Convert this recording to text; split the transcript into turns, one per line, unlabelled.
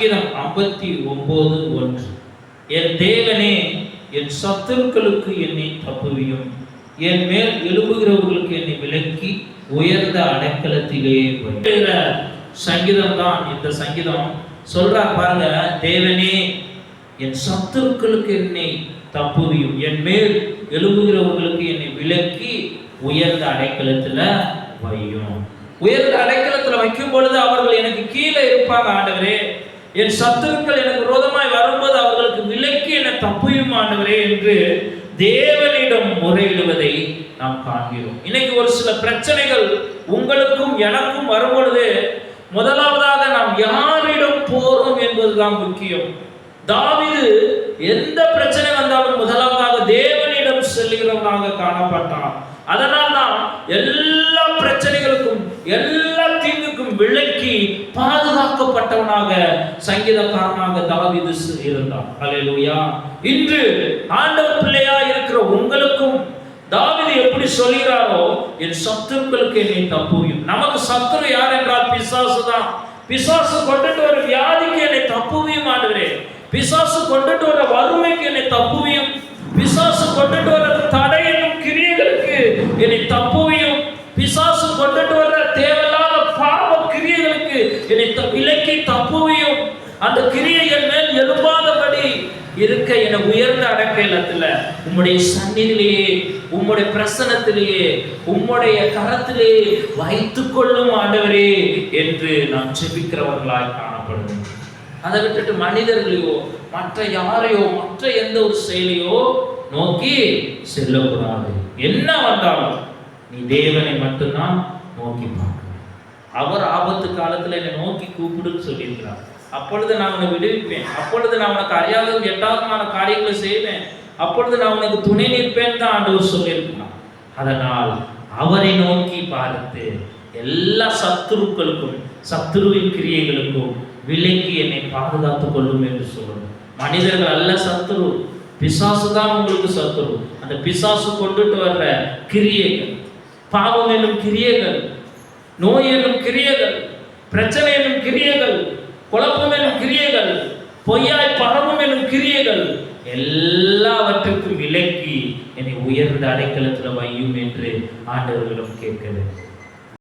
சங்கீதம் ஐம்பத்தி ஒன்பது ஒன்று. என் தேவனே என் சத்துருக்களுக்கு என்னை தப்புவியும். என் மேல் எழுப்புகிறவர்களுக்கு என்னை விலக்கி உயர்ந்த அடைக்கலத்திலே சங்கீதம் தான் இந்த சங்கீதம். சொல்றா பாருங்க தேவனே என் சத்துருக்களுக்கு என்னை தப்புவியும். என் மேல் எழுப்புகிறவர்களுக்கு என்னை விலக்கி உயர்ந்த அடைக்கலத்துல வையும். உயர்ந்த அடைக்கலத்துல வைக்கும் பொழுது அவர்கள் எனக்கு கீழே இருப்பாங்க ஆண்டவரே. என் சத்துருக்கள் எனக்கு விரோதமாய் வரும்போது அவர்களுக்கு விலக்கி என்னை தப்பியும் ஆண்டவரே என்று தேவனிடம் முறையிடுவதை நாம் காண்கிறோம். இன்னைக்கு ஒரு சில பிரச்சனைகள் உங்களுக்கும் எனக்கும் வரும்பொழுது முதலாவதாக நாம் யாரிடம் போறோம் என்பதுதான் முக்கியம். தாவிது எந்த பிரச்சனை வந்தாலும் முதலாவதாக தேவனிடம் செல்கிறவனாக காணப்பட்டான். அதனால் தான் எல்லா பிரச்சனைகள் விளக்கி பாதுகாக்கப்பட்டவனாக சங்கீதக்காரனாக தாவீது இருந்தான். அலையலூயா இன்று ஆண்டவர் பிள்ளையா இருக்கிற உங்களுக்கும் தாவீது எப்படி சொல்கிறாரோ என் சத்துருக்களுக்கு என்னை தப்புவியும் நமக்கு சத்துரு யார் என்றால் பிசாசு தான். பிசாசு கொண்டுட்டு வர வியாதிக்கு என்னை தப்புவியும் ஆண்டுகிறே பிசாசு கொண்டுட்டு வர வறுமைக்கு என்னை தப்புவியும் பிசாசு கொண்டுட்டு வர தடை என்னும் கிரியைகளுக்கு என்னை தப்புவியும் பிசாசு கொண்டுட்டு வர தேவையில்லாத பாவ கிரியைகளுக்கு என்னை விலக்கி தப்புவையும். அந்த கிரியைகள் மேல் எழும்பாதபடி இருக்க என உயர்ந்த அடக்கலத்துல உம்முடைய சந்நிதியிலேயே உம்முடைய பிரசனத்திலேயே உம்முடைய கரத்திலேயே வைத்துக் கொள்ளும் ஆண்டவரே என்று நாம் செபிக்கிறவர்களாய் காணப்படுவோம் அதை விட்டுட்டு மனிதர்களையோ மற்ற யாரையோ மற்ற எந்த ஒரு செயலையோ நோக்கி செல்லக்கூடாது. என்ன வந்தாலும் நீ தேவனை மட்டும்தான் நோக்கி பார்க்கணும். அவர் ஆபத்து காலத்தில் என்னை நோக்கி கூப்பிடுன்னு சொல்லியிருக்கிறார். அப்பொழுது நான் உன்னை விடுவிப்பேன். அப்பொழுது நான் உனக்கு அறியாத எட்டாவதுமான காரியங்களை செய்வேன். அப்பொழுது நான் உனக்கு துணை நிற்பேன் தான் ஆண்டவர் சொல்லியிருக்கிறார். அதனால் அவரை நோக்கி பார்த்து எல்லா சத்துருக்களுக்கும் சத்துருவின் கிரியைகளுக்கும் விலக்கி என்னை பாதுகாத்துக் கொள்ளும் என்று சொல்லணும் மனிதர்கள் அல்ல சத்துரு. பிசாசு தான் உங்களுக்கு சத்துரு. அந்த பிசாசு கொண்டுட்டு வர்ற கிரியைகள் பாவம் என்னும் கிரியைகள் நோய் என்னும் கிரியைகள் பிரச்சனை எனும் கிரியைகள் குழப்பம் எனும் கிரியைகள் பொய்யாய் பரவும் எனும் கிரியைகள் எல்லாவற்றுக்கும் விலக்கி என்னை உயர்ந்த அடைக்கலத்தில் வையும் என்று ஆண்டவர்களிடம் கேட்கிறது